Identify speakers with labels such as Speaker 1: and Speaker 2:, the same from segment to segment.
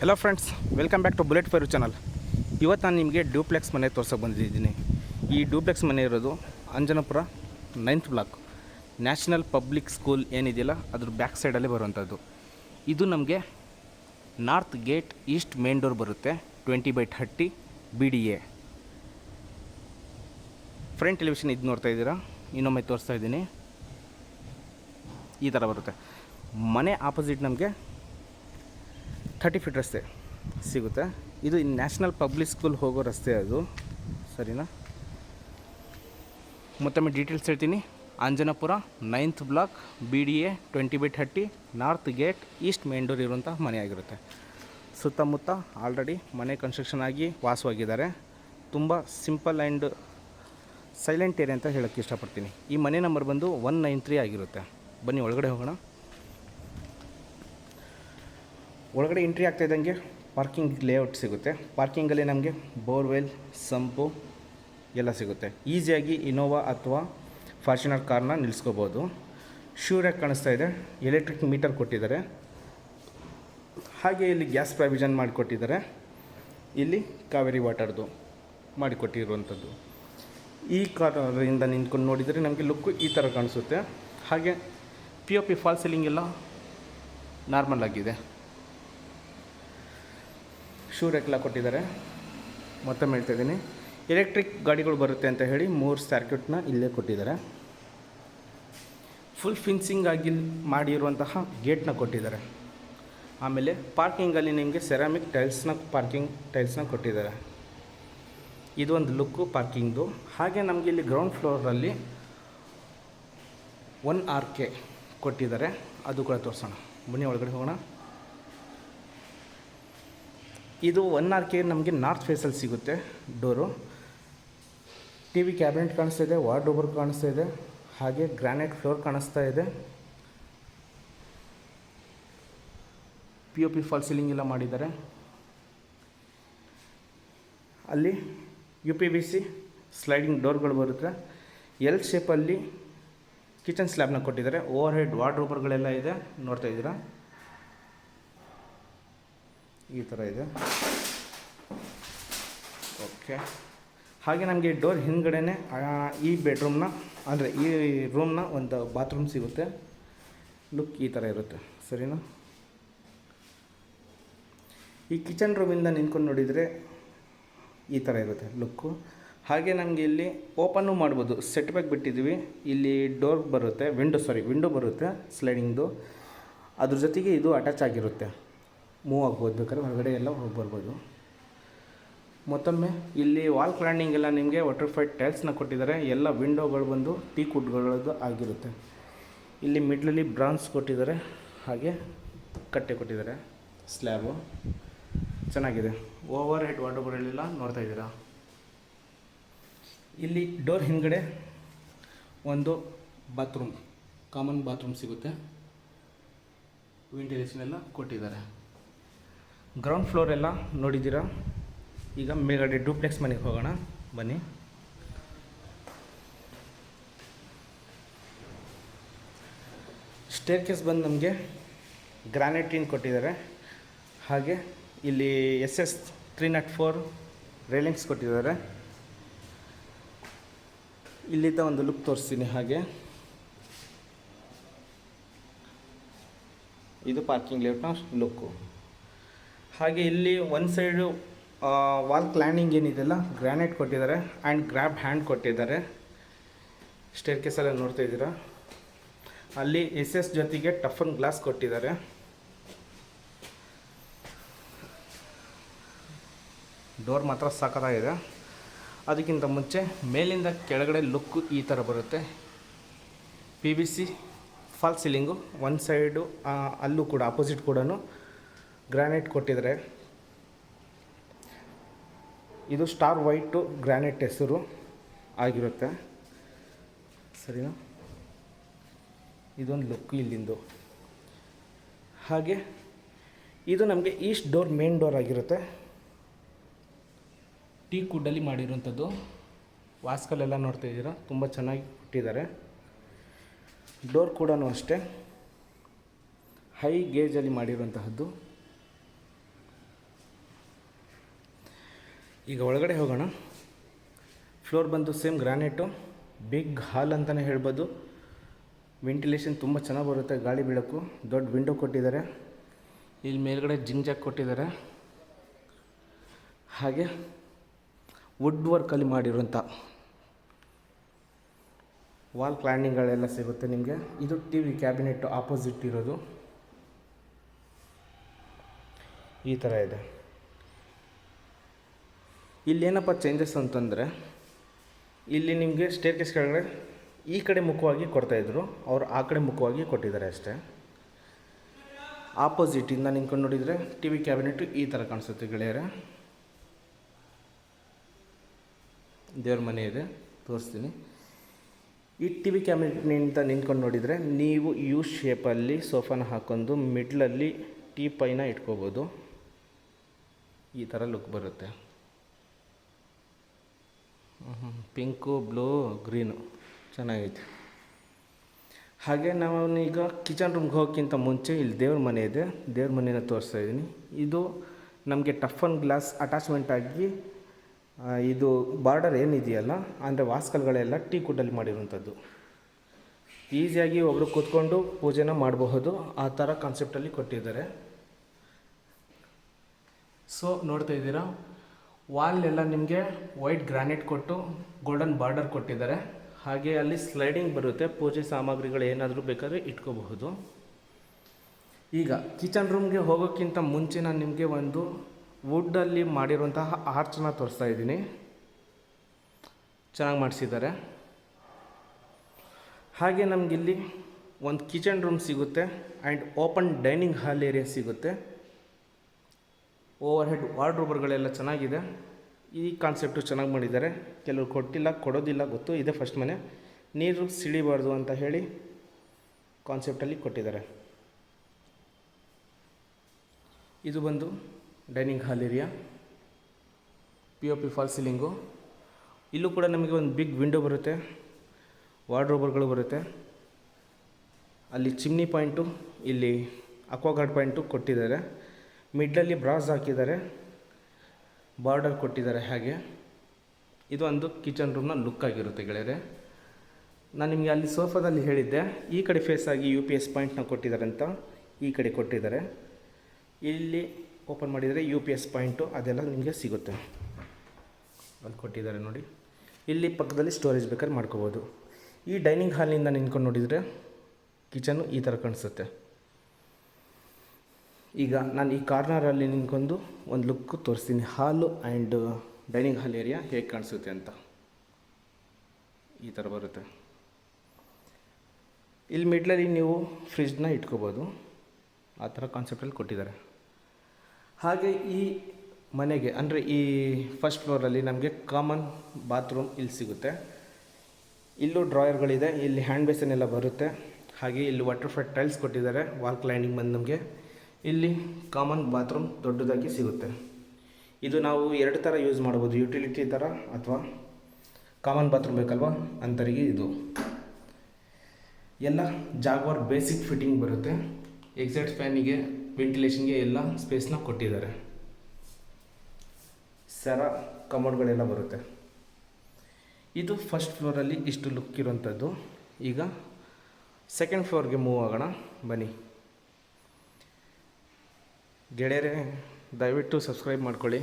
Speaker 1: Hello friends welcome back to bullet fire channel ಇವತ್ತು ನಾನು ನಿಮಗೆ ಡ್ಯೂಪ್ಲೆಕ್ಸ್ ಮನೆ ತೋರ್ಸೋಕೆ ಬಂದಿದ್ದೀನಿ. ಈ ಡ್ಯೂಪ್ಲೆಕ್ಸ್ ಮನೆ ಇರೋದು Anjanapura ninth block national public school ಏನಿದೆಯಲ್ಲ, ಅದ್ರ ಬ್ಯಾಕ್ ಸೈಡಲ್ಲೇ ಬರುವಂಥದ್ದು. ಇದು ನಮಗೆ north gate east main door ಬರುತ್ತೆ twenty by thirty B D A front television ಇದು ನೋಡ್ತಾ ಇದ್ದೀರಾ? ಇನ್ನೊಮ್ಮೆ ತೋರಿಸ್ತಾ ಇದ್ದೀನಿ. ಈ ಥರ ಬರುತ್ತೆ. ಮನೆ ಆಪೋಸಿಟ್ ನಮಗೆ ಥರ್ಟಿ ಫೀಟ್ ರಸ್ತೆ ಸಿಗುತ್ತೆ. ಇದು ನ್ಯಾಷನಲ್ ಪಬ್ಲಿಕ್ ಸ್ಕೂಲ್ ಹೋಗೋ ರಸ್ತೆ ಅದು. ಸರಿನಾ? ಮತ್ತೊಮ್ಮೆ ಡೀಟೇಲ್ಸ್ ಹೇಳ್ತೀನಿ. Anjanapura ninth block B D A twenty by thirty north gate east main door ಇರುವಂಥ ಮನೆ ಆಗಿರುತ್ತೆ. ಸುತ್ತಮುತ್ತ ಆಲ್ರೆಡಿ ಮನೆ ಕನ್ಸ್ಟ್ರಕ್ಷನ್ ಆಗಿ ವಾಸವಾಗಿದ್ದಾರೆ. ತುಂಬ ಸಿಂಪಲ್ ಆ್ಯಂಡ್ ಸೈಲೆಂಟ್ ಏರಿಯಾ ಅಂತ ಹೇಳೋಕ್ಕೆ ಇಷ್ಟಪಡ್ತೀನಿ. ಈ ಮನೆ ನಂಬರ್ ಬಂದು ಒನ್ ನೈನ್ ತ್ರೀ ಆಗಿರುತ್ತೆ. ಬನ್ನಿ, ಒಳಗಡೆ ಹೋಗೋಣ. ಒಳಗಡೆ ಎಂಟ್ರಿ ಆಗ್ತಾ ಇದ್ದಂಗೆ ಪಾರ್ಕಿಂಗ್ ಲೇಔಟ್ ಸಿಗುತ್ತೆ. ಪಾರ್ಕಿಂಗಲ್ಲಿ ನಮಗೆ ಬೋರ್ವೆಲ್ ಸಂಪು ಎಲ್ಲ ಸಿಗುತ್ತೆ. ಈಸಿಯಾಗಿ ಇನೋವಾ ಅಥವಾ ಫಾರ್ಚುನರ್ ಕಾರ್ನ ನಿಲ್ಲಿಸ್ಕೋಬೋದು ಶ್ಯೂರಾಗಿ ಕಾಣಿಸ್ತಾ ಇದೆ. ಎಲೆಕ್ಟ್ರಿಕ್ ಮೀಟರ್ ಕೊಟ್ಟಿದ್ದಾರೆ. ಹಾಗೆ ಇಲ್ಲಿ ಗ್ಯಾಸ್ ಪ್ರಾವಿಷನ್ ಮಾಡಿಕೊಟ್ಟಿದ್ದಾರೆ. ಇಲ್ಲಿ ಕಾವೇರಿ ವಾಟರ್ದು ಮಾಡಿಕೊಟ್ಟಿರುವಂಥದ್ದು. ಈ ಕಾರಿಂದ ನಿಂತ್ಕೊಂಡು ನೋಡಿದರೆ ನಮಗೆ ಲುಕ್ಕು ಈ ಥರ ಕಾಣಿಸುತ್ತೆ. ಹಾಗೆ P O P fall ceiling ಎಲ್ಲ ನಾರ್ಮಲ್ ಆಗಿದೆ. ಶೂ ರೆಕ್ಲ ಕೊಟ್ಟಿದ್ದಾರೆ. ಮತ್ತೊಮ್ಮೆ ಹೇಳ್ತಾ ಇದ್ದೀನಿ. ಎಲೆಕ್ಟ್ರಿಕ್ ಗಾಡಿಗಳು ಬರುತ್ತೆ ಅಂತ ಹೇಳಿ ಮೂರು ಸರ್ಕ್ಯೂಟ್ನ ಇಲ್ಲೇ ಕೊಟ್ಟಿದ್ದಾರೆ. ಫುಲ್ ಫಿನ್ಸಿಂಗ್ ಆಗಿ ಮಾಡಿರುವಂತಹ ಗೇಟ್ನ ಕೊಟ್ಟಿದ್ದಾರೆ. ಆಮೇಲೆ ಪಾರ್ಕಿಂಗಲ್ಲಿ ನಿಮಗೆ ಸೆರಾಮಿಕ್ ಟೈಲ್ಸ್ನ ಪಾರ್ಕಿಂಗ್ ಟೈಲ್ಸ್ನ ಕೊಟ್ಟಿದ್ದಾರೆ. ಇದೊಂದು ಲುಕ್ಕು ಪಾರ್ಕಿಂಗ್ದು ಹಾಗೆ ನಮಗೆ ಇಲ್ಲಿ ಗ್ರೌಂಡ್ ಫ್ಲೋರಲ್ಲಿ ಒನ್ ಆರ್ ಕೆ ಕೊಟ್ಟಿದ್ದಾರೆ. ಅದು ಕೂಡ ತೋರಿಸೋಣ. ಬನ್ನಿ ಒಳಗಡೆ ಹೋಗೋಣ. ಇದು ಒನ್ ಆರ್ ಕೆ ನಮಗೆ ನಾರ್ತ್ ಫೇಸಲ್ಲಿ ಸಿಗುತ್ತೆ ಡೋರು. ಟಿ ವಿ ಕ್ಯಾಬಿನೆಟ್ ಕಾಣಿಸ್ತಾ ಇದೆ, ವಾರ್ಡ್ರೋಬರ್ ಕಾಣಿಸ್ತಾ ಇದೆ, ಹಾಗೆ ಗ್ರಾನೈಟ್ ಫ್ಲೋರ್ ಕಾಣಿಸ್ತಾ ಇದೆ. P O P fall ceiling ಎಲ್ಲ ಮಾಡಿದ್ದಾರೆ. ಅಲ್ಲಿ U P B C sliding ಡೋರ್ಗಳು ಬರುತ್ತೆ. ಎಲ್ ಶೇಪಲ್ಲಿ ಕಿಚನ್ ಸ್ಲ್ಯಾಬ್ನ ಕೊಟ್ಟಿದ್ದಾರೆ. ಓವರ್ ಹೆಡ್ ವಾರ್ಡ್ರೋಬರ್ಗಳೆಲ್ಲ ಇದೆ, ನೋಡ್ತಾ ಇದ್ದೀರಾ? ಈ ಥರ ಇದೆ. ಓಕೆ. ಹಾಗೆ ನಮಗೆ ಡೋರ್ ಹಿಂದ್ಗಡೆನೆ ಈ ಬೆಡ್ರೂಮ್ನ, ಅಂದರೆ ಈ ರೂಮ್ನ ಒಂದು ಬಾತ್ರೂಮ್ ಸಿಗುತ್ತೆ. ಲುಕ್ ಈ ಥರ ಇರುತ್ತೆ. ಸರಿನಾ? ಈ ಕಿಚನ್ ರೂಮಿಂದ ನಿಂತ್ಕೊಂಡು ನೋಡಿದರೆ ಈ ಥರ ಇರುತ್ತೆ ಲುಕ್ಕು. ಹಾಗೆ ನಮಗೆ ಇಲ್ಲಿ ಓಪನ್ನು ಮಾಡ್ಬೋದು. ಸೆಟ್ ಬ್ಯಾಕ್ ಬಿಟ್ಟಿದ್ದೀವಿ. ಇಲ್ಲಿ ಡೋರ್ ಬರುತ್ತೆ, ವಿಂಡೋ, ಸಾರಿ, ವಿಂಡೋ ಬರುತ್ತೆ, ಸ್ಲೈಡಿಂಗ್ದು. ಅದ್ರ ಜೊತೆಗೆ ಇದು ಅಟ್ಯಾಚ್ ಆಗಿರುತ್ತೆ. ಮೂವ್ ಆಗ್ಬೋದು ಬೇಕಾದ್ರೆ ಹೊರಗಡೆ ಎಲ್ಲ ಹೋಗಿ ಬರ್ಬೋದು. ಮತ್ತೊಮ್ಮೆ ಇಲ್ಲಿ ವಾಲ್ ಕ್ಲೈಂಡಿಂಗ್ ಎಲ್ಲ ನಿಮಗೆ ವಾಟರ್ಫೈಡ್ ಟೈಲ್ಸ್ನ ಕೊಟ್ಟಿದ್ದಾರೆ. ಎಲ್ಲ ವಿಂಡೋಗಳು ಬಂದು ಟೀ ಕುಡ್ಗಳದ್ದು ಆಗಿರುತ್ತೆ. ಇಲ್ಲಿ ಮಿಡ್ಲಲ್ಲಿ ಬ್ರಾನ್ಸ್ ಕೊಟ್ಟಿದ್ದಾರೆ. ಹಾಗೆ ಕಟ್ಟೆ ಕೊಟ್ಟಿದ್ದಾರೆ. ಸ್ಲ್ಯಾಬು ಚೆನ್ನಾಗಿದೆ. ಓವರ್ ಹೆಡ್ ವಾಟರ್ಬರೆಲ್ಲ ನೋಡ್ತಾ ಇದ್ದೀರಾ? ಇಲ್ಲಿ ಡೋರ್ ಹಿಂದ್ಗಡೆ ಒಂದು ಬಾತ್ರೂಮ್ ಕಾಮನ್ ಬಾತ್ರೂಮ್ ಸಿಗುತ್ತೆ. ವೆಂಟಿಲೇಷನ್ ಎಲ್ಲ ಕೊಟ್ಟಿದ್ದಾರೆ. ಗ್ರೌಂಡ್ ಫ್ಲೋರ್ ಎಲ್ಲ ನೋಡಿದ್ದೀರಾ? ಈಗ ಮೇಲ್ಗಡೆ ಡೂಪ್ಲೆಕ್ಸ್ ಮನೆಗೆ ಹೋಗೋಣ, ಬನ್ನಿ. ಸ್ಟೇರ್ ಕೇಸ್ ಬಂದು ನಮಗೆ ಗ್ರಾನೈಟಿನ್ ಕೊಟ್ಟಿದ್ದಾರೆ. ಹಾಗೆ ಇಲ್ಲಿ S S three naught four railings ಕೊಟ್ಟಿದ್ದಾರೆ. ಇಲ್ಲಿದ್ದ ಒಂದು ಲುಕ್ ತೋರಿಸ್ತೀನಿ ಹಾಗೆ. ಇದು ಪಾರ್ಕಿಂಗ್ ಲೇಔಟ್ನ ಲುಕ್ಕು ಹಾಗೆ ಇಲ್ಲಿ ಒಂದು ಸೈಡು ವಾಲ್ ಕ್ಲ್ಯಾನಿಂಗ್ ಏನಿದೆಯಲ್ಲ ಗ್ರಾನೈಟ್ ಕೊಟ್ಟಿದ್ದಾರೆ ಆ್ಯಂಡ್ ಗ್ರ್ಯಾಬ್ ಹ್ಯಾಂಡ್ ಕೊಟ್ಟಿದ್ದಾರೆ. ಸ್ಟೇರ್ ಕೇಸೆಲ್ಲ ನೋಡ್ತಾ ಇದ್ದೀರಾ? ಅಲ್ಲಿ ಎಸ್ ಎಸ್ ಜೊತೆಗೆ ಟಫನ್ ಗ್ಲಾಸ್ ಕೊಟ್ಟಿದ್ದಾರೆ. ಡೋರ್ ಮಾತ್ರ ಸಾಕತ್ತಾಗಿದೆ ಅದಕ್ಕಿಂತ ಮುಂಚೆ ಮೇಲಿಂದ ಕೆಳಗಡೆ ಲುಕ್ಕು ಈ ಥರ ಬರುತ್ತೆ. P B C fall ceiling ಒಂದು ಸೈಡು ಅಲ್ಲೂ ಕೂಡ ಅಪೋಸಿಟ್ ಕೂಡ ಗ್ರಾನೈಟ್ ಕೊಟ್ಟಿದ್ದಾರೆ ಇದು ಸ್ಟಾರ್ ವೈಟು ಗ್ರಾನೈಟ್ ಹೆಸರು ಆಗಿರುತ್ತೆ. ಸರಿನಾ? ಇದೊಂದು ಲುಕ್ ಇಲ್ಲಿಂದು. ಹಾಗೆ ಇದು ನಮಗೆ ಈಸ್ಟ್ ಡೋರ್, ಮೇನ್ ಡೋರ್ ಆಗಿರುತ್ತೆ. ಟೀ ಕುಡ್ಡಲ್ಲಿ ಮಾಡಿರುವಂಥದ್ದು. ವಾಸ್ಕಲ್ಲೆಲ್ಲ ನೋಡ್ತಾ ಇದ್ದೀರಾ? ತುಂಬ ಚೆನ್ನಾಗಿ ಕೊಟ್ಟಿದ್ದಾರೆ. ಡೋರ್ ಕೂಡ ಅಷ್ಟೇ. ಹೈ ಗೇಜಲ್ಲಿ ಮಾಡಿರುವಂತಹದ್ದು. ಈಗ ಒಳಗಡೆ ಹೋಗೋಣ. ಫ್ಲೋರ್ ಬಂದು ಸೇಮ್ ಗ್ರಾನೈಟು, ಬಿಗ್ ಹಾಲ್ ಅಂತಲೇ ಹೇಳ್ಬೋದು. ವೆಂಟಿಲೇಷನ್ ತುಂಬ ಚೆನ್ನಾಗಿ ಬರುತ್ತೆ, ಗಾಳಿ ಬೆಳಕು ದೊಡ್ಡ ವಿಂಡೋ ಕೊಟ್ಟಿದ್ದಾರೆ. ಇಲ್ಲಿ ಮೇಲ್ಗಡೆ ಜಿಂಜಾಕ್ ಕೊಟ್ಟಿದ್ದಾರೆ. ಹಾಗೆ ವುಡ್ ವರ್ಕಲ್ಲಿ ಮಾಡಿರುವಂಥ ವಾಲ್ ಕ್ಲೈಂಡಿಂಗ್ಗಳೆಲ್ಲ ಸಿಗುತ್ತೆ ನಿಮಗೆ. ಇದು ಟಿ ವಿ ಕ್ಯಾಬಿನೆಟ್ ಆಪೋಸಿಟ್ ಇರೋದು. ಈ ಥರ ಇದೆ. ಇಲ್ಲೇನಪ್ಪ ಚೇಂಜಸ್ ಅಂತಂದರೆ, ಇಲ್ಲಿ ನಿಮಗೆ ಸ್ಟೇರ್ ಕೇಸ್ ಕೆಳಗಡೆ ಈ ಕಡೆ ಮುಖವಾಗಿ ಕೊಡ್ತಾಯಿದ್ರು ಅವ್ರು ಆ ಕಡೆ ಮುಖವಾಗಿ ಕೊಟ್ಟಿದ್ದಾರೆ ಅಷ್ಟೇ. ಆಪೋಸಿಟಿಂದ ನಿಂತ್ಕೊಂಡು ನೋಡಿದರೆ ಟಿ ವಿ ಕ್ಯಾಬಿನೆಟ್ ಈ ಥರ ಕಾಣಿಸುತ್ತೆ ಗೆಳೆಯರೆ. ದೇವ್ರ ಮನೆ ಇದೆ, ತೋರಿಸ್ತೀನಿ. ಈ ಟಿ ವಿ ಕ್ಯಾಬಿನೆಟ್ನಿಂದ ನಿಂತ್ಕೊಂಡು ನೋಡಿದರೆ ನೀವು ಯು ಶೇಪಲ್ಲಿ ಸೋಫಾನ ಹಾಕೊಂಡು ಮಿಡ್ಲಲ್ಲಿ ಟೀ ಪೈನ ಇಟ್ಕೋಬೋದು. ಈ ಥರ ಲುಕ್ ಬರುತ್ತೆ. Pink, blue, green. ಚೆನ್ನಾಗೈತೆ. ಹಾಗೆ ನಾವು ಈಗ ಕಿಚನ್ ರೂಮ್ಗೆ ಹೋಗೋಕ್ಕಿಂತ ಮುಂಚೆ ಇಲ್ಲಿ ದೇವ್ರ ಮನೆ ಇದೆ. ದೇವ್ರ ಮನೆನ ತೋರಿಸ್ತಾ ಇದ್ದೀನಿ. ಇದು ನಮಗೆ ಟಫ್ ಗ್ಲಾಸ್ ಅಟ್ಯಾಚ್ಮೆಂಟ್ ಆಗಿ ಇದು ಬಾರ್ಡರ್ ಏನಿದೆಯಲ್ಲ, ಅಂದರೆ ವಾಸ್ಕಲ್ಗಳೆಲ್ಲ ಟೀ ಕುಡ್ಡಲ್ಲಿ ಮಾಡಿರುವಂಥದ್ದು. ಈಸಿಯಾಗಿ ಒಬ್ಬರು ಕೂತ್ಕೊಂಡು ಪೂಜೆನ ಮಾಡಬಹುದು. ಆ ಥರ ಕಾನ್ಸೆಪ್ಟಲ್ಲಿ ಕೊಟ್ಟಿದ್ದಾರೆ. ಸೊ ನೋಡ್ತಾ ಇದ್ದೀರಾ? ವಾಲ್ ಎಲ್ಲ ನಿಮಗೆ ವೈಟ್ ಗ್ರಾನೈಟ್ ಕೊಟ್ಟು ಗೋಲ್ಡನ್ ಬಾರ್ಡರ್ ಕೊಟ್ಟಿದ್ದಾರೆ. ಹಾಗೆ ಅಲ್ಲಿ ಸ್ಲೈಡಿಂಗ್ ಬರುತ್ತೆ. ಪೂಜೆ ಸಾಮಗ್ರಿಗಳು ಏನಾದರೂ ಬೇಕಾದ್ರೆ ಇಟ್ಕೋಬಹುದು. ಈಗ ಕಿಚನ್ ರೂಮ್ಗೆ ಹೋಗೋಕ್ಕಿಂತ ಮುಂಚೆ ನಾನು ನಿಮಗೆ ಒಂದು ವುಡ್ಡಲ್ಲಿ ಮಾಡಿರುವಂತಹ ಆರ್ಚನ್ನ ತೋರಿಸ್ತಾ ಇದ್ದೀನಿ. ಚೆನ್ನಾಗಿ ಮಾಡಿಸಿದ್ದಾರೆ. ಹಾಗೆ ನಮಗಿಲ್ಲಿ ಒಂದು ಕಿಚನ್ ರೂಮ್ ಸಿಗುತ್ತೆ and open dining hall area ಸಿಗುತ್ತೆ. ಓವರ್ ಹೆಡ್ ವಾರ್ಡ್ರೋಬರ್ಗಳೆಲ್ಲ ಚೆನ್ನಾಗಿದೆ. ಈ ಕಾನ್ಸೆಪ್ಟು ಚೆನ್ನಾಗಿ ಮಾಡಿದ್ದಾರೆ. ಕೆಲವರು ಕೊಟ್ಟಿಲ್ಲ, ಕೊಡೋದಿಲ್ಲ, ಗೊತ್ತು, ಇದೆ ಫಸ್ಟ್ ಮನೆ. ನೀರು ಸಿಡಿಬಾರ್ದು ಅಂತ ಹೇಳಿ ಕಾನ್ಸೆಪ್ಟಲ್ಲಿ ಕೊಟ್ಟಿದ್ದಾರೆ. ಇದು ಬಂದು dining hall area, P O P fall ceiling. ಇಲ್ಲೂ ಕೂಡ ನಮಗೆ ಒಂದು ಬಿಗ್ ವಿಂಡೋ ಬರುತ್ತೆ, ವಾರ್ಡ್ರೋಬರ್ಗಳು ಬರುತ್ತೆ. ಅಲ್ಲಿ ಚಿಮ್ನಿ ಪಾಯಿಂಟು, ಇಲ್ಲಿ ಅಕ್ವಾಗಾರ್ಡ್ ಪಾಯಿಂಟು ಕೊಟ್ಟಿದ್ದಾರೆ. ಮಿಡ್ಲಲ್ಲಿ ಬ್ರಾಸ್ ಹಾಕಿದ್ದಾರೆ. ಬಾರ್ಡರ್ ಕೊಟ್ಟಿದ್ದಾರೆ ಹಾಗೆ. ಇದು ಒಂದು ಕಿಚನ್ ರೂಮ್ನ ಲುಕ್ ಆಗಿರುತ್ತೆ ಗೆಳೆಯರೆ. ನಾನು ನಿಮಗೆ ಅಲ್ಲಿ ಸೋಫಾದಲ್ಲಿ ಹೇಳಿದ್ದೆ. ಈ ಕಡೆ ಫೇಸ್ ಆಗಿ ಯು ಪಿ ಎಸ್ ಪಾಯಿಂಟ್ನ ಕೊಟ್ಟಿದ್ದಾರೆ ಅಂತ ಈ ಕಡೆ ಕೊಟ್ಟಿದ್ದಾರೆ. ಇಲ್ಲಿ ಓಪನ್ ಮಾಡಿದರೆ ಯು ಪಿ ಎಸ್ ಪಾಯಿಂಟು ಅದೆಲ್ಲ ನಿಮಗೆ ಸಿಗುತ್ತೆ. ಅಲ್ಲಿ ಕೊಟ್ಟಿದ್ದಾರೆ ನೋಡಿ. ಇಲ್ಲಿ ಪಕ್ಕದಲ್ಲಿ ಸ್ಟೋರೇಜ್ ಬೇಕಾದ್ರೆ ಮಾಡ್ಕೋಬೋದು. ಈ ಡೈನಿಂಗ್ ಹಾಲ್ನಿಂದ ನಿಂತ್ಕೊಂಡು ನೋಡಿದರೆ ಕಿಚನ್ನು ಈ ಥರ ಕಾಣಿಸುತ್ತೆ. ಈಗ ನಾನು ಈ ಕಾರ್ನರಲ್ಲಿ ನಿಂತ್ಕೊಂಡು ಒಂದು ಲುಕ್ ತೋರಿಸ್ತೀನಿ. ಹಾಲು ಆ್ಯಂಡ್ ಡೈನಿಂಗ್ ಹಾಲ್ ಏರಿಯಾ ಹೇಗೆ ಕಾಣಿಸುತ್ತೆ ಅಂತ. ಈ ಥರ ಬರುತ್ತೆ. ಇಲ್ಲಿ ಮಿಡ್ಲಲ್ಲಿ ನೀವು ಫ್ರಿಜ್ನ ಇಟ್ಕೋಬೋದು. ಆ ಥರ ಕಾನ್ಸೆಪ್ಟಲ್ಲಿ ಕೊಟ್ಟಿದ್ದಾರೆ. ಹಾಗೆ ಈ ಮನೆಗೆ, ಅಂದರೆ ಈ ಫಸ್ಟ್ ಫ್ಲೋರಲ್ಲಿ ನಮಗೆ ಕಾಮನ್ ಬಾತ್ರೂಮ್ ಇಲ್ಲಿ ಸಿಗುತ್ತೆ. ಇಲ್ಲೂ ಡ್ರಾಯರ್ಗಳಿದೆ ಇಲ್ಲಿ ಹ್ಯಾಂಡ್ ಬೇಸನ್ ಎಲ್ಲ ಬರುತ್ತೆ. ಹಾಗೆ ಇಲ್ಲಿ ವಾಟರ್ ಫ್ಲಡ್ ಟೈಲ್ಸ್ ಕೊಟ್ಟಿದ್ದಾರೆ ವಾಲ್ ಕ್ಲೈನಿಂಗ್ ಬಂದು ನಮಗೆ. ಇಲ್ಲಿ ಕಾಮನ್ ಬಾತ್ರೂಮ್ ದೊಡ್ಡದಾಗಿ ಸಿಗುತ್ತೆ. ಇದು ನಾವು ಎರಡು ಥರ ಯೂಸ್ ಮಾಡ್ಬೋದು ಯುಟಿಲಿಟಿ ಥರ ಅಥವಾ ಕಾಮನ್ ಬಾತ್ರೂಮ್ ಬೇಕಲ್ವಾ? ಅಂತರಿಗೆ ಇದು. ಎಲ್ಲ ಜಾಗ್ವಾರ್ ಬೇಸಿಕ್ ಫಿಟ್ಟಿಂಗ್ ಬರುತ್ತೆ. ಎಕ್ಸೈಟ್ ಫ್ಯಾನಿಗೆ ವೆಂಟಿಲೇಷನ್ಗೆ ಎಲ್ಲ ಸ್ಪೇಸ್ನ ಕೊಟ್ಟಿದ್ದಾರೆ. ಸರ ಕಮೋಡ್ಗಳೆಲ್ಲ ಬರುತ್ತೆ. ಇದು ಫಸ್ಟ್ ಫ್ಲೋರಲ್ಲಿ ಇಷ್ಟು ಲುಕ್ ಇರುವಂಥದ್ದು ಈಗ ಸೆಕೆಂಡ್ ಫ್ಲೋರ್ಗೆ ಮೂವ್ ಆಗೋಣ. ಬನ್ನಿ. ಗೆಳೆಯರೇ, ದಯವಿಟ್ಟು ಸಬ್ಸ್ಕ್ರೈಬ್ ಮಾಡ್ಕೊಳ್ಳಿ.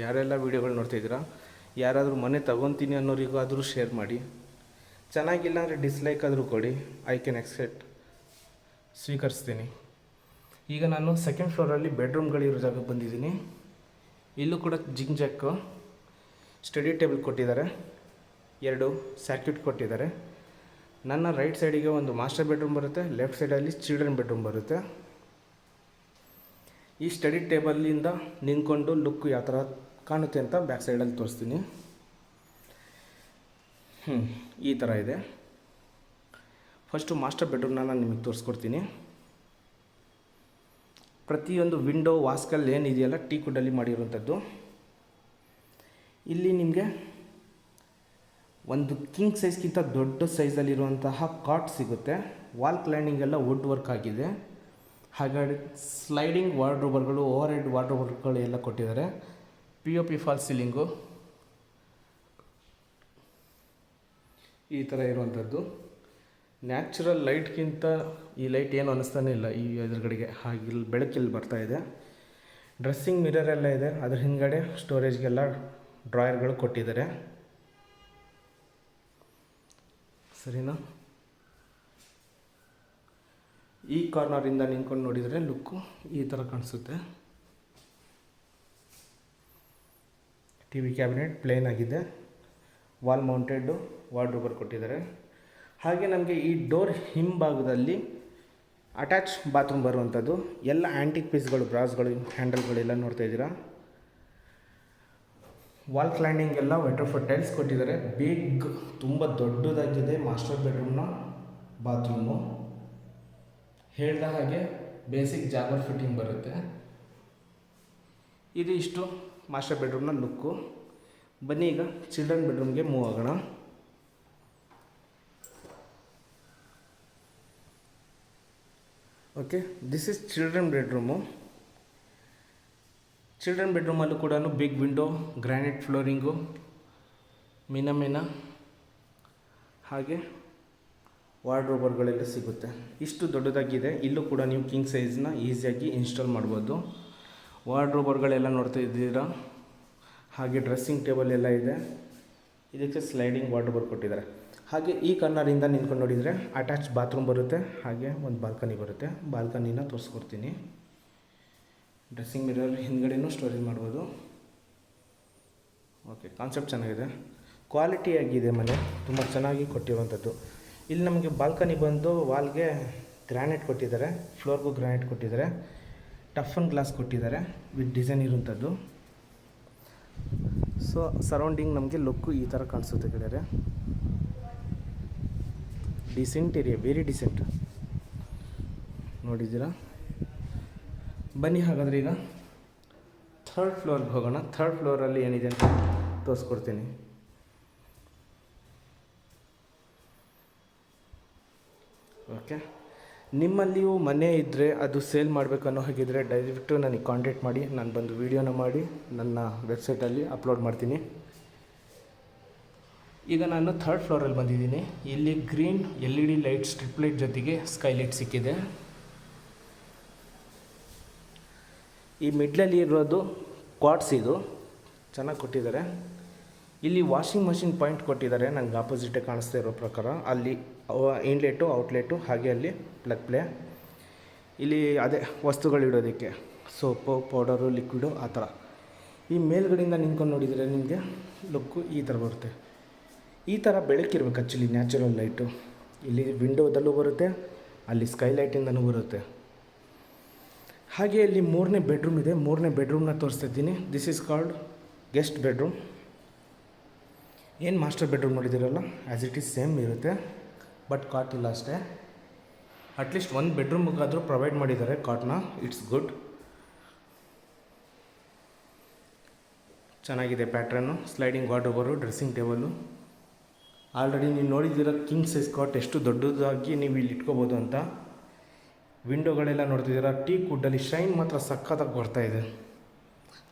Speaker 1: ಯಾರೆಲ್ಲ ವೀಡಿಯೋಗಳು ನೋಡ್ತಿದ್ದೀರಾ ಯಾರಾದರೂ ಮನೆ ತಗೊತೀನಿ ಅನ್ನೋರಿಗೂ ಆದರೂ ಶೇರ್ ಮಾಡಿ. ಚೆನ್ನಾಗಿಲ್ಲ ಅಂದರೆ ಡಿಸ್ಲೈಕ್ ಆದರೂ ಕೊಡಿ. ಐ ಕ್ಯಾನ್ ಎಕ್ಸೆಪ್ಟ್ ಸ್ವೀಕರಿಸ್ತೀನಿ. ಈಗ ನಾನು ಸೆಕೆಂಡ್ ಫ್ಲೋರಲ್ಲಿ ಬೆಡ್ರೂಮ್ಗಳಿರೋ ಜಾಗಕ್ಕೆ ಬಂದಿದ್ದೀನಿ. ಇಲ್ಲೂ ಕೂಡ ಜಿಂಗ್ ಜಾಕ್ ಸ್ಟಡಿ ಟೇಬಲ್ ಕೊಟ್ಟಿದ್ದಾರೆ. ಎರಡು ಸ್ಯಾಕ್ಯೂಟ್ ಕೊಟ್ಟಿದ್ದಾರೆ. ನನ್ನ ರೈಟ್ ಸೈಡಿಗೆ ಒಂದು ಮಾಸ್ಟರ್ ಬೆಡ್ರೂಮ್ ಬರುತ್ತೆ ಲೆಫ್ಟ್ ಸೈಡಲ್ಲಿ ಚಿಲ್ಡ್ರನ್ ಬೆಡ್ರೂಮ್ ಬರುತ್ತೆ. ಈ ಸ್ಟಡಿ ಟೇಬಲಿಂದ ನಿಂತ್ಕೊಂಡು ಲುಕ್ ಯಾವ ಥರ ಕಾಣುತ್ತೆ ಅಂತ ಬ್ಯಾಕ್ ಸೈಡಲ್ಲಿ ತೋರಿಸ್ತೀನಿ. ಹ್ಞೂ ಈ ಥರ ಇದೆ. ಫಸ್ಟು ಮಾಸ್ಟರ್ ಬೆಡ್ರೂಮ್ನ ನಾನು ನಿಮಗೆ ತೋರಿಸ್ಕೊಡ್ತೀನಿ. ಪ್ರತಿಯೊಂದು ವಿಂಡೋ, ವಾಸ್ಕಲ್ ಏನಿದೆಯಲ್ಲ, ಟೀ ಕುಡ್ಡಲ್ಲಿ ಮಾಡಿರುವಂಥದ್ದು. ಇಲ್ಲಿ ನಿಮಗೆ ಒಂದು ಕಿಂಗ್ ಸೈಜ್ಗಿಂತ ದೊಡ್ಡ ಸೈಜಲ್ಲಿರುವಂತಹ ಕಾಟ್ ಸಿಗುತ್ತೆ. ವಾಲ್ ಕ್ಲೈನಿಂಗ್ ಎಲ್ಲ ವುಡ್ ವರ್ಕ್ ಆಗಿದೆ. ಹಾಗಾಗಿ ಸ್ಲೈಡಿಂಗ್ ವಾರ್ಡ್ರೋಬರ್ಗಳು ಓವರ್ ಹೆಡ್ ವಾರ್ಡ್ರೋಬರ್ಗಳು ಎಲ್ಲ ಕೊಟ್ಟಿದ್ದಾರೆ. P O P fall ceiling ಈ ಥರ ಇರುವಂಥದ್ದು ನ್ಯಾಚುರಲ್ ಲೈಟ್ಗಿಂತ ಈ ಲೈಟ್ ಏನು ಅನ್ನಿಸ್ತಾನೆ ಇಲ್ಲ ಈ ಎದುರುಗಡೆಗೆ. ಹಾಗೆ ಬೆಳಕಿಲ್ಲಿ ಬರ್ತಾ ಇದೆ. ಡ್ರೆಸ್ಸಿಂಗ್ ಮಿರರ್ ಎಲ್ಲ ಇದೆ. ಅದ್ರ ಹಿಂದುಗಡೆ ಸ್ಟೋರೇಜ್ಗೆಲ್ಲ ಡ್ರಾಯರ್ಗಳು ಕೊಟ್ಟಿದ್ದಾರೆ. ಸರಿನಾ? ಈ ಕಾರ್ನರಿಂದ ನಿಂತ್ಕೊಂಡು ನೋಡಿದರೆ ಲುಕ್ಕು ಈ ಥರ ಕಾಣಿಸುತ್ತೆ. ಟಿ ವಿ ಕ್ಯಾಬಿನೆಟ್ ಪ್ಲೇನ್ ಆಗಿದೆ. ವಾಲ್ ಮೌಂಟೆಡ್ಡು ವಾರ್ಡ್ರೋಬರ್ ಕೊಟ್ಟಿದ್ದಾರೆ. ಹಾಗೆ ನಮಗೆ ಈ ಡೋರ್ ಹಿಂಭಾಗದಲ್ಲಿ ಅಟ್ಯಾಚ್ ಬಾತ್ರೂಮ್ ಬರುವಂಥದ್ದು ಎಲ್ಲ ಆ್ಯಂಟಿಕ್ ಪೀಸ್ಗಳು ಬ್ರಾಸ್ಗಳು ಹ್ಯಾಂಡಲ್ಗಳೆಲ್ಲ ನೋಡ್ತಾ ಇದ್ದೀರಾ? ವಾಲ್ ಕ್ಲೈಂಡಿಂಗ್ ಎಲ್ಲ ವೆಟರ್ಫೋರ್ ಟೈಲ್ಸ್ ಕೊಟ್ಟಿದ್ದಾರೆ. ಬಿಗ್ ತುಂಬ ದೊಡ್ಡದಾಗಿದೆ. ಮಾಸ್ಟರ್ ಬೆಡ್ರೂಮ್ನ ಬಾತ್ರೂಮು ಹೇಳ್ದ ಹಾಗೆ ಬೇಸಿಕ್ ಜಾಗರ್ ಫಿಟ್ಟಿಂಗ್ ಬರುತ್ತೆ. ಇದು ಇಷ್ಟು ಮಾಸ್ಟರ್ ಬೆಡ್ರೂಮ್ನ ಲುಕ್ಕು ಬನ್ನಿ ಈಗ ಚಿಲ್ಡ್ರನ್ ಬೆಡ್ರೂಮ್ಗೆ ಮೂವ್ ಆಗೋಣ. Okay this is children bedroom children ಬೆಡ್ರೂಮಲ್ಲೂ ಕೂಡ ಬಿಗ್ ವಿಂಡೋ ಗ್ರಾನೈಟ್ ಫ್ಲೋರಿಂಗು ಮಿನ ಮಿನ. ಹಾಗೆ ವಾರ್ಡ್ರೋಬರ್ಗಳೆಲ್ಲ ಸಿಗುತ್ತೆ. ಇಷ್ಟು ದೊಡ್ಡದಾಗಿದೆ, ಇಲ್ಲೂ ಕೂಡ ನೀವು ಕಿಂಗ್ ಸೈಜ್ನ ಈಸಿಯಾಗಿ ಇನ್ಸ್ಟಾಲ್ ಮಾಡ್ಬೋದು. ವಾರ್ಡ್ರೋಬರ್ಗಳೆಲ್ಲ ನೋಡ್ತಾ ಇದ್ದೀರಾ? ಹಾಗೆ ಡ್ರೆಸ್ಸಿಂಗ್ ಟೇಬಲ್ ಎಲ್ಲ ಇದೆ. ಇದಕ್ಕೆ ಸ್ಲೈಡಿಂಗ್ ವಾರ್ಡ್ರೋಬರ್ ಕೊಟ್ಟಿದ್ದಾರೆ. ಹಾಗೆ ಈ ಕಾರ್ನರಿಂದ ನಿಂತ್ಕೊಂಡು ನೋಡಿದರೆ ಅಟ್ಯಾಚ್ ಬಾತ್ರೂಮ್ ಬರುತ್ತೆ, ಹಾಗೆ ಒಂದು ಬಾಲ್ಕನಿ ಬರುತ್ತೆ. ಬಾಲ್ಕನಿನ ತೋರಿಸ್ಕೊಡ್ತೀನಿ. ಡ್ರೆಸ್ಸಿಂಗ್ ಮಿರರ್ ಹಿಂದ್ಗಡೆನೂ ಸ್ಟೋರೇಜ್ ಮಾಡ್ಬೋದು. ಓಕೆ, ಕಾನ್ಸೆಪ್ಟ್ ಚೆನ್ನಾಗಿದೆ. ಕ್ವಾಲಿಟಿ ಆಗಿದೆ ಮನೆ, ತುಂಬ ಚೆನ್ನಾಗಿ ಕೊಟ್ಟಿರುವಂಥದ್ದು. ಇಲ್ಲಿ ನಮಗೆ ಬಾಲ್ಕನಿ ಬಂದು ವಾಲ್ಗೆ ಗ್ರಾನೈಟ್ ಕೊಟ್ಟಿದ್ದಾರೆ, ಫ್ಲೋರ್ಗೂ ಗ್ರಾನೈಟ್ ಕೊಟ್ಟಿದ್ದಾರೆ ಟಫನ್ ಗ್ಲಾಸ್ ಕೊಟ್ಟಿದ್ದಾರೆ, ವಿತ್ ಡಿಸೈನ್ ಇರುವಂಥದ್ದು. ಸೊ, ಸರೌಂಡಿಂಗ್ ನಮಗೆ ಲುಕ್ಕು ಈ ಥರ ಕಾಣಿಸುತ್ತೆ ಗೆಳೆಯರೆ ಡಿಸೆಂಟ್ ಏರಿಯಾ ವೆರಿ ಡಿಸೆಂಟ್ ನೋಡಿದ್ದೀರಾ? ಬನ್ನಿ ಹಾಗಾದರೆ ಈಗ. ಥರ್ಡ್ ಫ್ಲೋರ್ಗೆ ಹೋಗೋಣ. ಥರ್ಡ್ ಫ್ಲೋರಲ್ಲಿ ಏನಿದೆ ಅಂತ ತೋರಿಸ್ಕೊಡ್ತೀನಿ. ಓಕೆ? ನಿಮ್ಮಲ್ಲಿಯೂ ಮನೆ ಇದ್ದರೆ ಅದು ಸೇಲ್ ಮಾಡಬೇಕು ಅನ್ನೋ ಹಾಗಿದ್ರೆ ದಯವಿಟ್ಟು ನನಗೆ ಕಾಂಟ್ಯಾಕ್ಟ್ ಮಾಡಿ, ನಾನು ಬಂದು ವೀಡಿಯೋನ ಮಾಡಿ, ನನ್ನ ವೆಬ್ಸೈಟಲ್ಲಿ ಅಪ್ಲೋಡ್ ಮಾಡ್ತೀನಿ. ಈಗ ನಾನು ಥರ್ಡ್ ಫ್ಲೋರಲ್ಲಿ ಬಂದಿದ್ದೀನಿ. ಇಲ್ಲಿ green L E D light strip light ಜೊತೆಗೆ ಸ್ಕೈ ಲೈಟ್ ಸಿಕ್ಕಿದೆ. ಈ ಮಿಡ್ಲಲ್ಲಿ ಇರೋದು ಕ್ವಾಟ್ಸ್ ಇದು. ಚೆನ್ನಾಗಿ ಕೊಟ್ಟಿದ್ದಾರೆ. ಇಲ್ಲಿ ವಾಷಿಂಗ್ ಮಷಿನ್ ಪಾಯಿಂಟ್ ಕೊಟ್ಟಿದ್ದಾರೆ. ನನಗೆ ಆಪೋಸಿಟೇ ಕಾಣಿಸ್ತಾ ಇರೋ ಪ್ರಕಾರ. ಅಲ್ಲಿ ಇನ್ಲೆಟು ಔಟ್ಲೆಟು ಹಾಗೆ ಅಲ್ಲಿ ಪ್ಲಗ್ ಪ್ಲೇ ಇಲ್ಲಿ ಅದೇ ವಸ್ತುಗಳಿಡೋದಕ್ಕೆ ಸೋಪು ಪೌಡರು ಲಿಕ್ವಿಡು ಆ ಥರ. ಈ ಮೇಲ್ಗಡೆಯಿಂದ ನಿಂತ್ಕೊಂಡು ನೋಡಿದರೆ ನಿಮಗೆ ಲುಕ್ಕು ಈ ಥರ ಬರುತ್ತೆ. ಈ ಥರ ಬೆಳಕಿರ್ಬೇಕು ಆ್ಯಕ್ಚುಲಿ ನ್ಯಾಚುರಲ್ ಲೈಟು ಇಲ್ಲಿ ವಿಂಡೋದಲ್ಲೂ ಬರುತ್ತೆ, ಅಲ್ಲಿ ಸ್ಕೈ ಲೈಟಿಂದನೂ ಬರುತ್ತೆ. ಹಾಗೆ ಇಲ್ಲಿ ಮೂರನೇ ಬೆಡ್ರೂಮ್ ಇದೆ. ಮೂರನೇ ಬೆಡ್ರೂಮ್ನ ತೋರಿಸ್ತಾ ಇದ್ದೀನಿ. This is called guest bedroom ಏನು ಮಾಸ್ಟರ್ ಬೆಡ್ರೂಮ್ ನೋಡಿದ್ದೀರಲ್ಲ ಆ್ಯಸ್ ಇಟ್ ಈಸ್ ಸೇಮ್ ಇರುತ್ತೆ. ಬಟ್ ಕಾಟ್ ಇಲ್ಲ ಅಷ್ಟೇ. ಅಟ್ಲೀಸ್ಟ್ ಒಂದು ಬೆಡ್ರೂಮ್ಗಾದರೂ ಪ್ರೊವೈಡ್ ಮಾಡಿದ್ದಾರೆ ಕಾಟ್ನ. ಇಟ್ಸ್ ಗುಡ್ ಚೆನ್ನಾಗಿದೆ pattern sliding wardrobe dressing table already ನೀವು ನೋಡಿದ್ದೀರ ಕಿಂಗ್ ಸೈಜ್ ಕಾಟ್ ಎಷ್ಟು ದೊಡ್ಡದಾಗಿ ನೀವು ಇಲ್ಲಿ ಇಟ್ಕೋಬೋದು ಅಂತ. ವಿಂಡೋಗಳೆಲ್ಲ ನೋಡ್ತಿದ್ದೀರ ಟೀ ಕುಡ್ಡಲ್ಲಿ ಶೈನ್ ಮಾತ್ರ ಬರ್ತಾ ಇದೆ.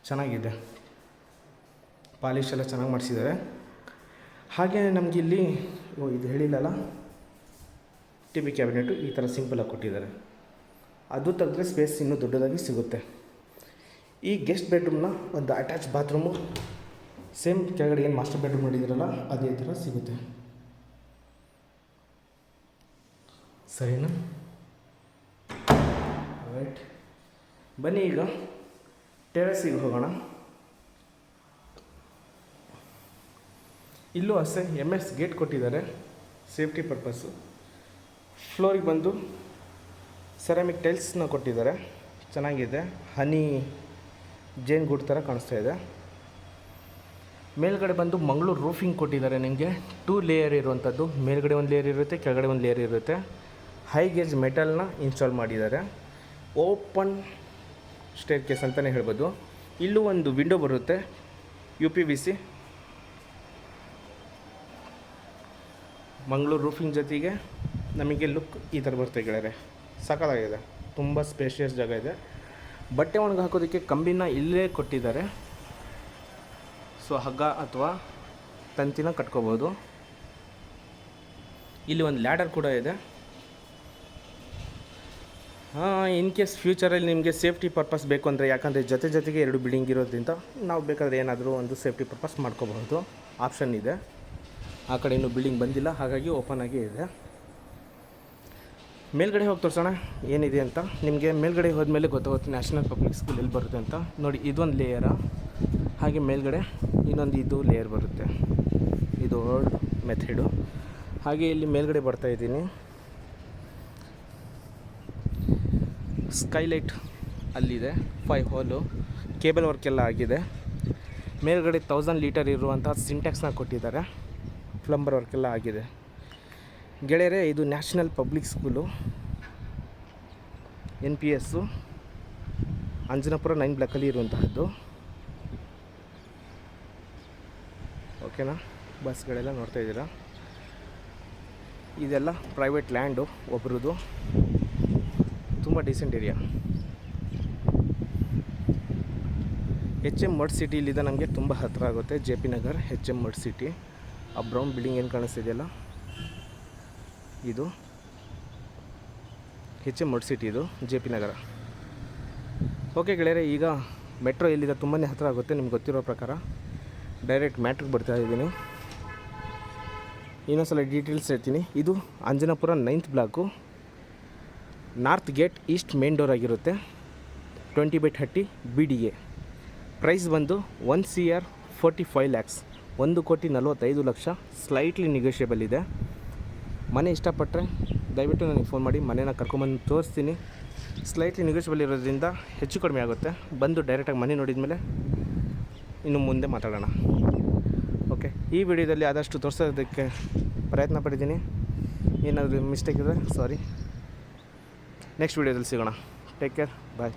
Speaker 1: ಚೆನ್ನಾಗಿದೆ. ಪಾಲಿಶ್ ಎಲ್ಲ ಚೆನ್ನಾಗಿ ಮಾಡಿಸಿದ್ದಾರೆ. ಹಾಗೆ ನಮಗಿಲ್ಲಿ ಓ, ಇದು ಹೇಳಿಲ್ಲಲ್ಲ? ಟಿ ವಿ ಕ್ಯಾಬಿನೆಟು ಈ ಥರ ಸಿಂಪಲಾಗಿ ಕೊಟ್ಟಿದ್ದಾರೆ. ಅದು ತೆಗೆದ್ರೆ ಸ್ಪೇಸ್ ಇನ್ನೂ ದೊಡ್ಡದಾಗಿ ಸಿಗುತ್ತೆ. ಈ ಗೆಸ್ಟ್ ಬೆಡ್ರೂಮ್ನ ಒಂದು ಅಟ್ಯಾಚ್ ಬಾತ್ರೂಮು ಸೇಮ್ ಕೆಳಗಡೆ ಏನು ಮಾಸ್ಟರ್ ಬೆಡ್ರೂಮ್ ನೋಡಿದಿರಲ್ಲ ಅದೇ ಥರ ಸಿಗುತ್ತೆ. ಸರಿನಾ? ರೈಟ್ ಬನ್ನಿ ಈಗ ಟೆರಸಿಗೆ ಹೋಗೋಣ. ಇಲ್ಲೂ ಅಷ್ಟೇ ಎಂ ಎಸ್ ಗೇಟ್ ಕೊಟ್ಟಿದ್ದಾರೆ. ಸೇಫ್ಟಿ ಪರ್ಪಸ್ಸು ಫ್ಲೋರಿಗೆ ಬಂದು ಸೆರಾಮಿಕ್ ಟೈಲ್ಸ್ನ ಕೊಟ್ಟಿದ್ದಾರೆ. ಚೆನ್ನಾಗಿದೆ. ಹನಿ ಜೇನು ಗುಡ್ ಥರ ಕಾಣಿಸ್ತಾ ಇದೆ. ಮೇಲ್ಗಡೆ ಬಂದು ಮಂಗಳೂರು ರೂಫಿಂಗ್ ಕೊಟ್ಟಿದ್ದಾರೆ ನಿಮಗೆ. ಟೂ ಲೇಯರ್ ಇರುವಂಥದ್ದು. ಮೇಲ್ಗಡೆ ಒಂದು ಲೇಯರ್ ಇರುತ್ತೆ, ಕೆಳಗಡೆ ಒಂದು ಲೇಯರ್ ಇರುತ್ತೆ. ಹೈ ಗೇಜ್ ಮೆಟಲ್ನ ಇನ್ಸ್ಟಾಲ್ ಮಾಡಿದ್ದಾರೆ. ಓಪನ್ ಸ್ಟೇರ್ ಕೇಸ್ ಅಂತಲೇ ಹೇಳ್ಬೋದು. ಇಲ್ಲೂ ಒಂದು ವಿಂಡೋ ಬರುತ್ತೆ. U P V C Mangaluru roofing ಜೊತೆಗೆ ನಮಗೆ ಲುಕ್ ಈ ಥರ ಬರುತ್ತೆ ಗೆಳೆಯರೆ. ಸಖತ್ತಾಗಿದೆ. ತುಂಬ ಸ್ಪೇಷಿಯಸ್ ಜಾಗ ಇದೆ. ಬಟ್ಟೆ ಒಣಗಿ ಹಾಕೋದಕ್ಕೆ ಕಂಬಿನ ಇಲ್ಲೇ ಕೊಟ್ಟಿದ್ದಾರೆ. ಸೊ ಹಗ್ಗ ಅಥವಾ ತಂತಿನ ಕಟ್ಕೋಬೋದು. ಇಲ್ಲಿ ಒಂದು ಲ್ಯಾಡರ್ ಕೂಡ ಇದೆ. ಹಾಂ ಇನ್ ಕೇಸ್ ಫ್ಯೂಚರಲ್ಲಿ ನಿಮಗೆ ಸೇಫ್ಟಿ ಪರ್ಪಸ್ ಬೇಕು ಅಂದರೆ, ಯಾಕಂದರೆ ಜೊತೆ ಜೊತೆಗೆ ಎರಡು ಬಿಲ್ಡಿಂಗ್ ಇರೋದ್ರಿಂದ ನಾವು ಬೇಕಾದರೆ ಏನಾದರೂ ಒಂದು ಸೇಫ್ಟಿ ಪರ್ಪಸ್ ಮಾಡ್ಕೋಬಹುದು. ಆಪ್ಷನ್ ಇದೆ. ಆ ಕಡೆ ಇನ್ನೂ ಬಿಲ್ಡಿಂಗ್ ಬಂದಿಲ್ಲ, ಹಾಗಾಗಿ ಓಪನ್ ಆಗಿ ಇದೆ. ಮೇಲ್ಗಡೆ ಹೋಗಿ ತೋರಿಸೋಣ. ಏನಿದೆ ಅಂತ. ನಿಮಗೆ ಮೇಲ್ಗಡೆ ಹೋದ್ಮೇಲೆ ಗೊತ್ತಾಗುತ್ತೆ ನ್ಯಾಷನಲ್ ಪಬ್ಲಿಕ್ ಸ್ಕೂಲ್ ಎಲ್ಲಿ ಬರುತ್ತೆ ಅಂತ. ನೋಡಿ, ಇದೊಂದು ಲೇಯರ ಹಾಗೆ ಮೇಲ್ಗಡೆ ಇನ್ನೊಂದು ಇದು ಲೇಯರ್ ಬರುತ್ತೆ. ಇದು ಓಲ್ಡ್ ಮೆಥಡು ಹಾಗೆ ಇಲ್ಲಿ ಮೇಲ್ಗಡೆ ಬರ್ತಾ ಇದ್ದೀನಿ. ಸ್ಕೈಲೈಟ್ ಅಲ್ಲಿದೆ. ಫೈವ್ ಹೋಲು ಕೇಬಲ್ ವರ್ಕ್ ಎಲ್ಲ ಆಗಿದೆ. ಮೇಲ್ಗಡೆ ತೌಸಂಡ್ ಲೀಟರ್ ಇರುವಂಥ ಸಿಂಟ್ಯಾಕ್ಸ್ನ ಕೊಟ್ಟಿದ್ದಾರೆ. ಪ್ಲಂಬರ್ ಎಲ್ಲ ಆಗಿದೆ. ಗೆಳೆಯರೆ, ಇದು national public school. N P S Anjanapura nine ಬ್ಲಾಕಲ್ಲಿ ಇರುವಂತಹದ್ದು. ಓಕೆನಾ? ಬಸ್ಗಳೆಲ್ಲ ನೋಡ್ತಾ ಇದ್ದೀರಾ? ಇದೆಲ್ಲ ಪ್ರೈವೇಟ್ ಲ್ಯಾಂಡು ಒಬ್ರದ್ದು ತುಂಬ decent area H M mud city ಇಲ್ಲಿಂದ ನಮಗೆ ತುಂಬ ಹತ್ತಿರ ಆಗುತ್ತೆ. J P Nagar H M mud city ಆ ಬ್ರೌನ್ ಬಿಲ್ಡಿಂಗ್ ಏನು ಕಾಣಿಸ್ತಿದೆಯಲ್ಲ? ಇದು ಎಚ್ ಎಂ ಮಡ್ ಸಿಟಿ ಇದು ಜೆ ಪಿ ನಗರ. ಓಕೆ ಗೆಳೆಯರೆ, ಈಗ ಮೆಟ್ರೋ ಎಲ್ಲಿದೆ ತುಂಬಾ ಹತ್ತಿರ ಆಗುತ್ತೆ, ನಿಮ್ಗೆ ಗೊತ್ತಿರೋ ಪ್ರಕಾರ. ಡೈರೆಕ್ಟ್ ಮ್ಯಾಟ್ರಿಗೆ ಬರ್ತಾ ಇದ್ದೀನಿ. ಇನ್ನೊಂದ್ಸಲ ಡೀಟೇಲ್ಸ್ ಹೇಳ್ತೀನಿ. ಇದು Anjanapura ninth block north gate east main door ಆಗಿರುತ್ತೆ. Twenty by thirty B D A price ಬಂದು one C R forty five lakhs ಒಂದು ಕೋಟಿ ನಲವತ್ತೈದು ಲಕ್ಷ ಸ್ಲೈಟ್ಲಿ ನೆಗೋಷಿಯಬಲ್ ಇದೆ. ಮನೆ ಇಷ್ಟಪಟ್ಟರೆ ದಯವಿಟ್ಟು ನನಗೆ ಫೋನ್ ಮಾಡಿ, ಮನೇನ ಕರ್ಕೊಂಬಂದು ತೋರಿಸ್ತೀನಿ. ಸ್ಲೈಟ್ಲಿ ನೆಗೋಷಿಯಬಲ್ ಇರೋದ್ರಿಂದ ಹೆಚ್ಚು ಕಡಿಮೆ ಆಗುತ್ತೆ. ಬಂದು ಡೈರೆಕ್ಟಾಗಿ ಮನೆ ನೋಡಿದ ಮೇಲೆ ಇನ್ನು ಮುಂದೆ ಮಾತಾಡೋಣ. ಓಕೆ ಈ ವಿಡಿಯೋದಲ್ಲಿ ಆದಷ್ಟು ತೋರಿಸೋದಕ್ಕೆ ಪ್ರಯತ್ನ ಪಡಿದ್ದೀನಿ ಏನಾದರೂ ಮಿಸ್ಟೇಕ್ ಇದ್ದರೆ ಸಾರಿ ನೆಕ್ಸ್ಟ್ ವಿಡಿಯೋದಲ್ಲಿ ಸಿಗೋಣ. Take care bye